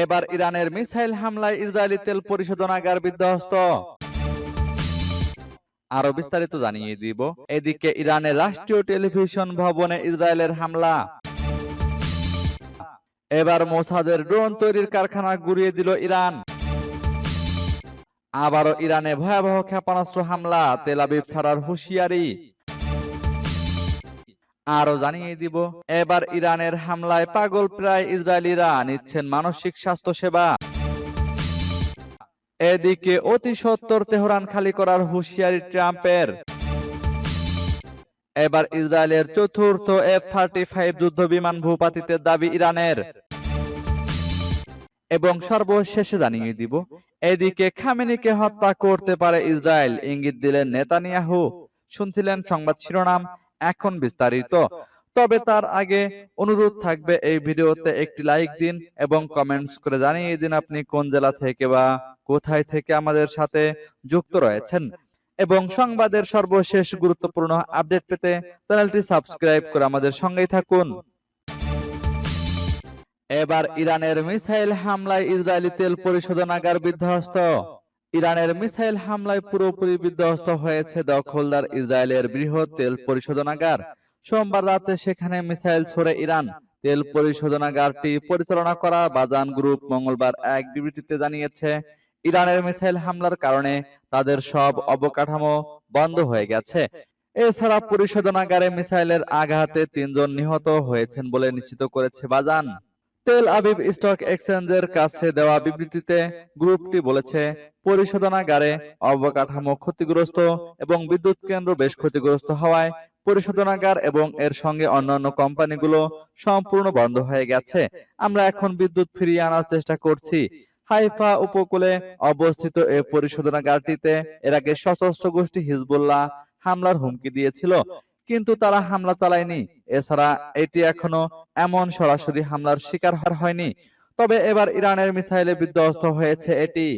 এবার ইরানের মিসাইল হামলায় ইসরায়েলি তেল পরিশোধনাগার বিধ্বস্ত। আরও বিস্তারিত জানিয়ে দিব। এদিকে ইরানের রাষ্ট্রীয় টেলিভিশন ভবনে ইসরায়েলের হামলা। এবার মোসাদের ড্রোন তৈরির কারখানা গুড়িয়ে দিল ইরান। আবারও ইরানে ভয়াবহ ক্ষেপণাস্ত্র হামলা, তেল আবিব ছাড়ার হুঁশিয়ারি। আরও জানিয়ে দিব, এবার ইরানের হামলায় পাগল প্রায় ইসরায়েলিরা নিচ্ছেন মানসিক স্বাস্থ্য সেবা এদিকে অতি সত্তর তেহরান খালি করার হুঁশিয়ারি ট্রাম্পের। এবার ইসরায়েলের চতুর্থ এফ থার্টি ফাইভ যুদ্ধ বিমান ভূপাতিতের দাবি ইরানের। এবং সর্বশেষে জানিয়ে দিব, এদিকে খামেনিকে হত্যা করতে পারে ইসরায়েল, ইঙ্গিত দিলেন নেতানিয়াহু। শুনছিলেন সংবাদ শিরোনাম এখন বিস্তারিত। তবে তার আগে অনুরোধ থাকবে এই ভিডিওতে একটি লাইক দিন এবং কমেন্টস করে জানিয়ে দিন আপনি কোন জেলা থেকে বা কোথায় থেকে আমাদের সাথে যুক্ত রয়েছেন। এবং সংবাদের সর্বশেষ গুরুত্বপূর্ণ আপডেট পেতে চ্যানেলটি সাবস্ক্রাইব করে আমাদের সঙ্গেই থাকুন। এবার ইরানের মিসাইল হামলায় ইসরায়েলি তেল পরিশোধনাগার বিধ্বস্ত। ইরানের মিসাইল হামলায় পুরোপুরি বিধ্বস্ত হয়েছে দখলদার ইসরায়েলের বৃহৎ তেল পরিশোধনাগার। সোমবার রাতে সেখানে মিসাইল ছড়ে ইরান। তেল পরিশোধনাগারটি পরিচালনা করা বাজান গ্রুপ মঙ্গলবার এক বিবৃতিতে জানিয়েছে, ইরানের মিসাইল হামলার কারণে তাদের সব অবকাঠামো বন্ধ হয়ে গেছে। এছাড়া পরিশোধনাগারে মিসাইলের আঘাতে তিনজন নিহত হয়েছেন বলে নিশ্চিত করেছে বাজান। তেল আবিব স্টক এক্সচেঞ্জের কাছে দেওয়া বিবৃতিতে গ্রুপটি বলেছে, পরিশোধনাগারে অবকাঠামো ক্ষতিগ্রস্ত এবং বিদ্যুৎ কেন্দ্র বেশ ক্ষতিগ্রস্ত হওয়ায় পরিশোধনাগার এবং এর সঙ্গে অন্যান্য কোম্পানিগুলো সম্পূর্ণ বন্ধ হয়ে গেছে। আমরা এখন বিদ্যুৎ ফিরিয়ে আনার চেষ্টা করছি। হাইফা উপকূলে অবস্থিত এই পরিশোধনাগারটিতে এর আগে সশস্ত্র গোষ্ঠী হিজবুল্লাহ হামলার হুমকি দিয়েছিল। কিন্তু তারা হামলা চালায়নি। এছাড়া এটি এখনও এমন সরাসরি হামলার শিকার হয়নি। তবে এবার ইরানের মিসাইলে বিধ্বস্ত হয়েছে এটি।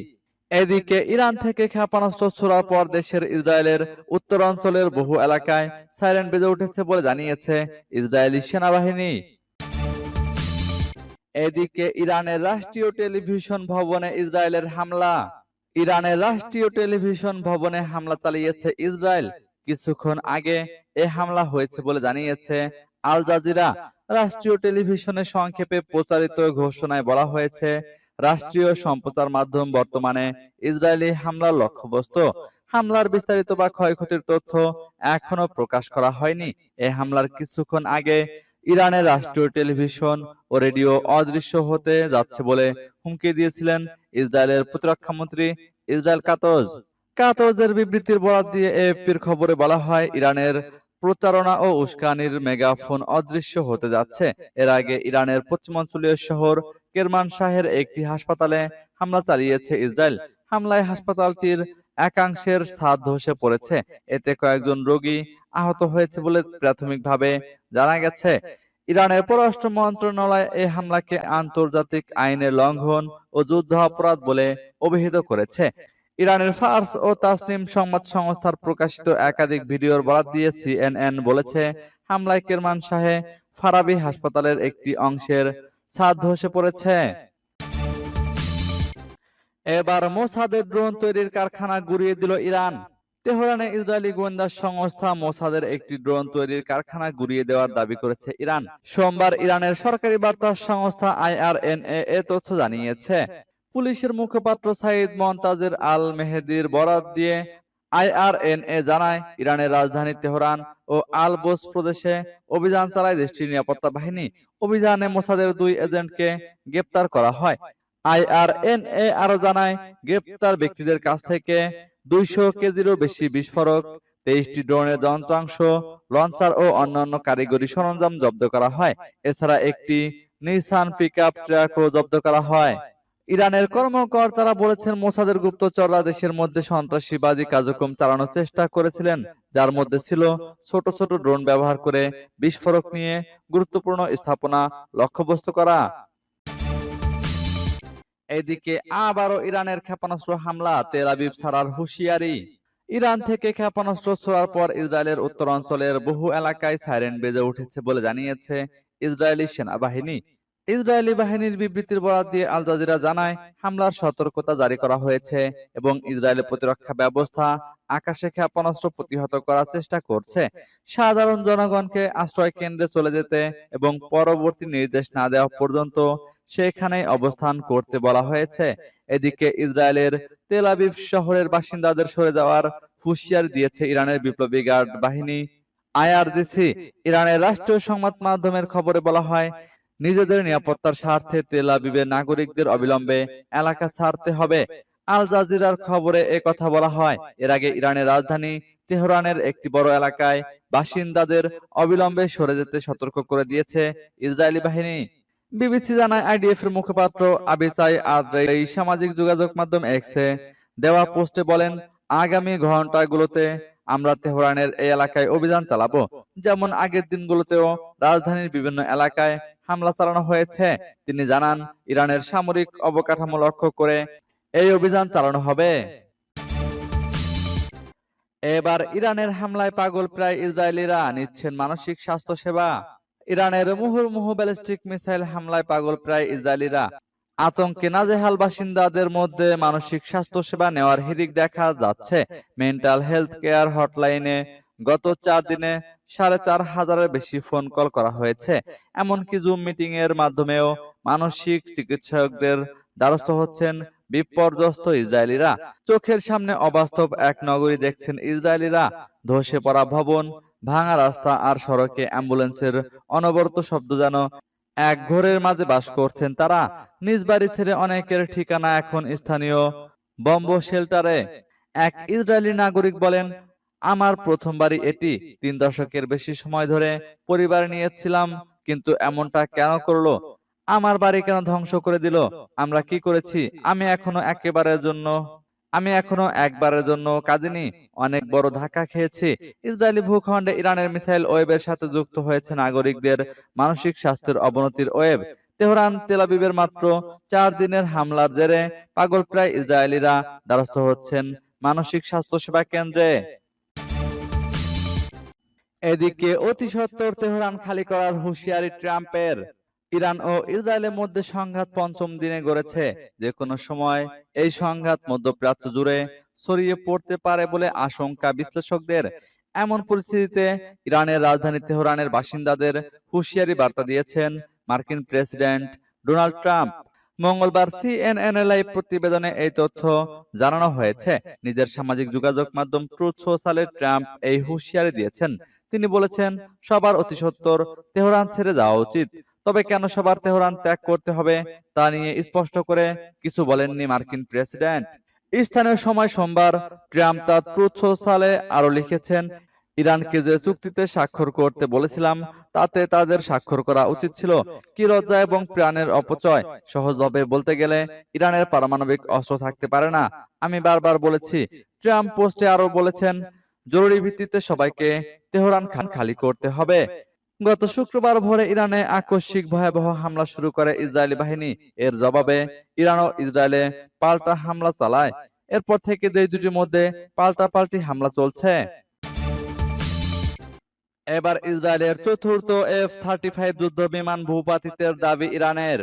এদিকে ইরান থেকে ক্ষেপণাস্ত্র ছোড়ার পর দেশের ইসরায়েলের উত্তরাঞ্চলের বহু এলাকায় সাইরেন বেজে উঠেছে বলে জানিয়েছে ইসরায়েলি সেনাবাহিনী। এদিকে ইরানের রাষ্ট্রীয় টেলিভিশন ভবনে ইসরায়েলের হামলা। ইরানের রাষ্ট্রীয় টেলিভিশন ভবনে হামলা চালিয়েছে ইসরায়েল। কিছুক্ষণ আগে এ হামলা হয়েছে বলে জানিয়েছে আল জাজিরা। রাষ্ট্রীয় টেলিভিশনে সংক্ষেপে প্রচারিত ঘোষণায় বলা হয়েছে রাষ্ট্রীয় সম্প্রচার মাধ্যম বর্তমানে ইসরায়েলি হামলার লক্ষ্যবস্তু। হামলার বিস্তারিত বা ক্ষয়ক্ষতির তথ্য এখনও প্রকাশ করা হয়নি। এ হামলার কিছুক্ষণ আগে ইরানের রাষ্ট্রীয় টেলিভিশন ও রেডিও অদৃশ্য হতে যাচ্ছে বলে হুমকি দিয়েছিলেন ইসরায়েলের প্রতিরক্ষা মন্ত্রী ইসরায়েল কাতজ। কাতজের বিবৃতির বরাত দিয়ে এএফপির খবরে বলা হয়, ইরানের প্রতারণা ও উস্কানির মেগাফোন অদৃশ্য হতে যাচ্ছে। এর আগে ইরানের পশ্চিমাঞ্চলীয় শহর কেরমান শাহের একটি হাসপাতালে হামলা চালিয়েছে ইসরায়েল। হামলায় হাসপাতালটির একাংশের ছাদ ধসে পড়েছে। এতে কয়েকজন রোগী আহত হয়েছে বলে প্রাথমিকভাবে জানা গেছে। ইরানের পররাষ্ট্র মন্ত্রণালয় এই হামলাকে আন্তর্জাতিক আইনের লঙ্ঘন ও যুদ্ধ অপরাধ বলে অভিহিত করেছে। ইরানের ফার্স ও তাসনিম সংবাদ সংস্থার প্রকাশিত একাধিক ভিডিওর বরাত দিয়ে সিএনএন বলেছে, হামলায় কেরমান শাহে ফারাবি হাসপাতালের একটি অংশের ছাদ ধসে পড়েছে। এবার মোসাদের ড্রোন তৈরির কারখানা গুড়িয়ে দিল ইরান। তেহরানে ইসরায়েলি গোয়েন্দা সংস্থা মোসাদের একটি ড্রোন তৈরির কারখানা গুড়িয়ে দেওয়ার দাবি করেছে ইরান। সোমবার ইরানের সরকারি বার্তা সংস্থা আইআরএনএ এ তথ্য জানিয়েছে। পুলিশের মুখপাত্র সাইদ মন্তাজের আল মেহেদির বরাত দিয়ে আইআরএনএ জানায়, ইরানের রাজধানী তেহরান ও আল বোস প্রদেশে অভিযান চালায় দেশটির নিরাপত্তা বাহিনী। অভিযানে মোসাদের দুই এজেন্টকে গ্রেপ্তার করা হয়। আইআরএনএ আরও জানায়, গ্রেপ্তার ব্যক্তিদের কাছ থেকে দুইশো কেজিরও বেশি বিস্ফোরক, তেইশটি ড্রোনের যন্ত্রাংশ, লঞ্চার ও অন্যান্য কারিগরি সরঞ্জাম জব্দ করা হয়। এছাড়া একটি নিসান পিক পিকআপ ট্রাকও জব্দ করা হয়। ইরানের কর্মকর্তারা বলেছেন, মোসাদের গুপ্তচররা দেশের মধ্যে সন্ত্রাসীবাদী কার্যক্রম চালানোর চেষ্টা করেছিলেন, যার মধ্যে ছিল ছোট ছোট ড্রোন ব্যবহার করে বিস্ফোরক নিয়ে গুরুত্বপূর্ণ স্থাপনা লক্ষ্যবস্তু করা। এদিকে আবারও ইরানের ক্ষেপণাস্ত্র হামলা, তেল আবিব ছাড়ার হুঁশিয়ারি। ইরান থেকে ক্ষেপণাস্ত্র ছোড়ার পর ইসরায়েলের উত্তরাঞ্চলের বহু এলাকায় সাইরেন বেজে উঠেছে বলে জানিয়েছে ইসরায়েলি সেনাবাহিনী। ইসরায়েলি বাহিনীর বিবৃতির বরাত দিয়ে আল জাজিরা জানায়, হামলার সতর্কতা জারি করা হয়েছে এবং ইসরায়েলের প্রতিরক্ষা ব্যবস্থা আকাশে ক্ষেপণাস্ত্র প্রতিহত করার চেষ্টা করছে। সাধারণ জনগণকে আশ্রয় কেন্দ্রে চলে যেতে এবং পরবর্তী নির্দেশ না দেওয়া পর্যন্ত সেখানেই অবস্থান করতে বলা হয়েছে। এদিকে ইসরায়েলের তেল আবিব শহরের বাসিন্দাদের সরে যাওয়ার হুঁশিয়ারি দিয়েছে ইরানের বিপ্লবী গার্ড বাহিনী। আইআরজিসি, ইরানের রাষ্ট্রীয় সংবাদ মাধ্যমের খবরে বলা হয় নিজেদের নিরাপত্তার স্বার্থে তেল আবিবের নাগরিকদের অবিলম্বে এলাকা ছাড়তে হবে। আল জাজিরার খবরে কথা বলা হয়। এর আগে ইরানের রাজধানী তেহরানের একটি বড় এলাকায় বাসিন্দাদের অবিলম্বে সরে যেতে সতর্ক করে দিয়েছে ইসরায়েলি বাহিনী। বিবিসি জানায় আইডিএফ এর মুখপাত্র আবিসাই আদ্রেই সামাজিক যোগাযোগ মাধ্যম এক্সে দেওয়া পোস্টে বলেন, আগামী ঘন্টাগুলোতে আমরা তেহরানের এই এলাকায় অভিযান চালাবো। যেমন আগের দিনগুলোতেও রাজধানীর বিভিন্ন এলাকায় হামলা চালানো হয়েছে। তিনি জানান, ইরানের সামরিক অবকাঠামো লক্ষ্য করে এই অভিযান চালানো হবে। এবার ইরানের হামলায় পাগল প্রায় ইসরায়েলিরা নিচ্ছেন মানসিক স্বাস্থ্য সেবা ইরানের মুহুর্মুহু ব্যালিস্টিক মিসাইল হামলায় পাগল প্রায় ইসরায়েলিরা। আতঙ্কে নাজেহাল বাসিন্দাদের মধ্যে মানসিক স্বাস্থ্য সেবা নেওয়ার হিরিক দেখা যাচ্ছে। মেন্টাল হেলথ কেয়ার হটলাইনে গত চার দিনে সাড়ে চার হাজারের বেশি ফোন কল করা হয়েছে। এমনকি জুম মিটিং এর মাধ্যমেও মানসিক চিকিৎসকদের দ্বারস্থ হচ্ছেন বিপর্যস্ত ইসরায়েলিরা। চোখের সামনে অবাস্তব এক নগরী দেখছেন ইসরায়েলিরা। ধসে পড়া ভবন, ভাঙা রাস্তা আর সড়কে অ্যাম্বুলেন্সের অনবরত শব্দ যেন এক ঘোরের মাঝে বাস করছেন তারা। নিজ বাড়ি ছেড়ে অনেকের ঠিকানা এখন স্থানীয় বম্ব শেল্টারে। এক ইসরায়েলি নাগরিক বলেন আমার প্রথমবারই এটি তিন দশকের বেশি সময় ধরে পরিবার নিয়েছিলাম কিন্তু এমনটা কেন করল? আমার বাড়ি কেন ধ্বংস করে দিল? আমরা কি করেছি? আমি এখনও একেবারের জন্য আমি এখনও একবারের জন্য কাঁদিনি। অনেক বড় ধাক্কা খেয়েছি। ইসরায়েলি ভূখণ্ডে ইরানের মিসাইল ওয়েবের সাথে যুক্ত হয়েছে নাগরিকদের মানসিক স্বাস্থ্যের অবনতির ওয়েব। তেহরান তেলাবিবের মাত্র চার দিনের হামলার জেরে পাগল প্রায় ইসরায়েলিরা দ্বারস্থ হচ্ছেন। মানসিক স্বাস্থ্য সেবা কেন্দ্রে এদিকে অতি সত্বর তেহরান খালি করার হুঁশিয়ারি ট্রাম্পের। ইরান ও ইসরায়েলের মধ্যে সংঘাত পঞ্চম দিনে গড়েছে। যে কোনো সময় এই সংঘাত মধ্যপ্রাচ্য জুড়ে ছড়িয়ে পড়তে পারে বলে আশঙ্কা বিশ্লেষকদের। এমন পরিস্থিতিতে ইরানের রাজধানী তেহরানের বাসিন্দাদের হুঁশিয়ারি বার্তা দিয়েছেন মার্কিন প্রেসিডেন্ট ডোনাল্ড ট্রাম্প। মঙ্গলবার সিএনএন লাইভ প্রতিবেদনে এই তথ্য জানানো হয়েছে। নিজের সামাজিক যোগাযোগ মাধ্যম ট্রুথ সোশ্যালে ট্রাম্প এই হুঁশিয়ারি দিয়েছেন। তিনি বলেছেন, সবার অতি সত্বর তেহরান ছেড়ে যাওয়া উচিত। তবে কেন সবার তেহরান ত্যাগ করতে হবে, তা নিয়ে স্পষ্ট করে কিছু বলেননি মার্কিন প্রেসিডেন্ট। স্থানীয় সময় সোমবার ট্রাম্প তার ট্রুথ সোশ্যালে আরও লিখেছেন, ইরানকে যে চুক্তিতে স্বাক্ষর করতে বলেছিলাম, তাতে তাদের স্বাক্ষর করা উচিত ছিল। কি লজ্জা এবং প্রাণের অপচয়। সহজভাবে বলতে গেলে, ইরানের পারমাণবিক অস্ত্র থাকতে পারে না। আমি বারবার বলেছি, ট্রাম্প পোস্টে আরও বলেছেন জরুরি ভিত্তিতে সবাইকে তেহরান খান খালি করতে হবে। গত শুক্রবার ভোরে ইরানে আকস্মিক ভয়াবহ হামলা শুরু করে ইসরায়েলি বাহিনী। এর জবাবে ইরান ও ইসরায়েলে পাল্টা হামলা চালায়। এরপর থেকে দুই দুটির মধ্যে পাল্টা পাল্টি হামলা চলছে। এবার ইসরায়েলের চতুর্থ এফ থার্টি ফাইভ যুদ্ধ বিমান ভূপাতিতের দাবি ইরানের।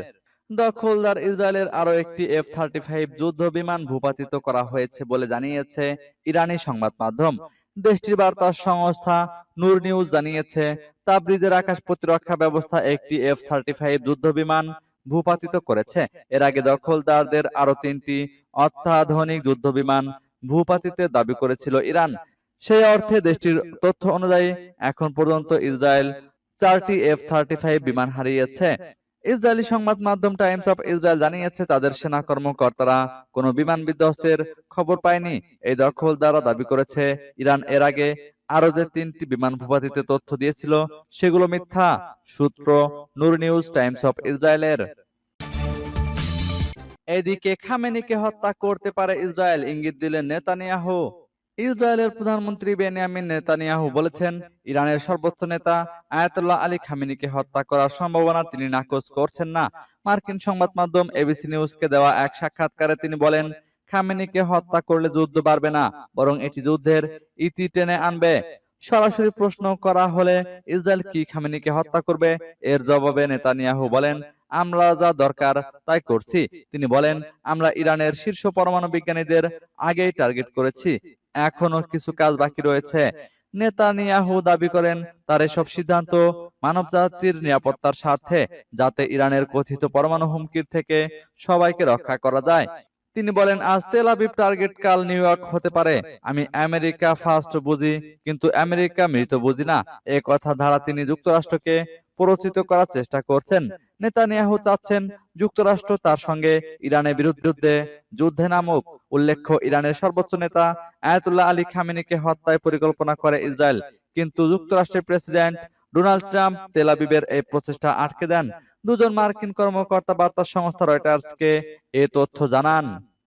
দখলদার ইসরায়েলের আরও একটি এফ থার্টি ফাইভ যুদ্ধ বিমান ভূপাতিত করা হয়েছে বলে জানিয়েছে ইরানি সংবাদ মাধ্যম। দেশটির বার্তা সংস্থা নূর নিউজ জানিয়েছে, তাবরিজের আকাশ প্রতিরক্ষা ব্যবস্থা একটি এফ থার্টি ফাইভ যুদ্ধ বিমান ভূপাতিত করেছে। এর আগে দখলদারদের আরও তিনটি অত্যাধুনিক যুদ্ধ বিমান ভূপাতিতের দাবি করেছিল ইরান। সেই অর্থে দেশটির তথ্য অনুযায়ী এখন পর্যন্ত ইসরায়েল চারটি এফ থার্টি ফাইভ বিমান হারিয়েছে। ইসরায়েলি সংবাদ মাধ্যম টাইমস অফ ইসরায়েল জানিয়েছে, তাদের সেনা কর্মকর্তারা কোনো বিমান বিধ্বস্তের খবর পায়নি। এই দখলদাররা দাবি করেছে, ইরান এর আগে আরও যে তিনটি বিমান ভূপাতিতে তথ্য দিয়েছিল, সেগুলো মিথ্যা, সূত্র নূর নিউজ টাইমস অফ ইসরায়েলের। এদিকে খামেনিকে হত্যা করতে পারে ইসরায়েল, ইঙ্গিত দিলেন নেতানিয়াহু। ইসরায়েলের প্রধানমন্ত্রী বেনিয়ামিন নেতানিয়াহু বলেছেন, ইরানের সর্বোচ্চ নেতা আয়াতুল্লাহ আলী খামেনিকে হত্যা করার সম্ভাবনা তিনি নাকচ করছেন না। মার্কিন সংবাদ মাধ্যম এবিসি নিউজকে দেওয়া এক সাক্ষাৎকারে তিনি বলেন, খামেনিকে হত্যা করলে যুদ্ধ বাড়বে না, বরং এটি যুদ্ধের ইতি টেনে আনবে। সরাসরি প্রশ্ন করা হলে, ইসরায়েল কি খামেনিকে হত্যা করবে? এর জবাবে নেতানিয়াহু বলেন, আমরা যা দরকার তাই করছি। তিনি বলেন, আমরা ইরানের শীর্ষ পরমাণু বিজ্ঞানীদের আগেই টার্গেট করেছি। এখনও কিছু কাজ বাকি রয়েছে। নেতানিয়াহু দাবি করেন তার এসব সিদ্ধান্ত মানব জাতির নিরাপত্তার স্বার্থে যাতে ইরানের কথিত পরমাণু হুমকির থেকে সবাইকে রক্ষা করা যায়। তিনি বলেন, আজ তেল আবিব টার্গেট কাল নিউ ইয়র্ক হতে পারে। আমি আমেরিকা ফার্স্ট বুঝি, কিন্তু আমেরিকা মৃত বুঝি না। এ কথা ধারা তিনি যুক্তরাষ্ট্রকে প্ররোচিত করার চেষ্টা করছেন। নেতানিয়াহু চাচ্ছেন যুক্তরাষ্ট্র তার সঙ্গে ইরানের বিরুদ্ধে যুদ্ধে নামুক। উল্লেখ্য, ইরানের সর্বোচ্চ নেতা আয়াতুল্লাহ আলী খামেনিকে হত্যায় পরিকল্পনা করে ইসরায়েল। কিন্তু যুক্তরাষ্ট্রের প্রেসিডেন্ট ডোনাল্ড ট্রাম্প তেল আবিবের এই প্রচেষ্টা আটকে দেন। দুজন মার্কিন কর্মকর্তা বার্তা সংস্থা রয়টার্সকে এ তথ্য জানান।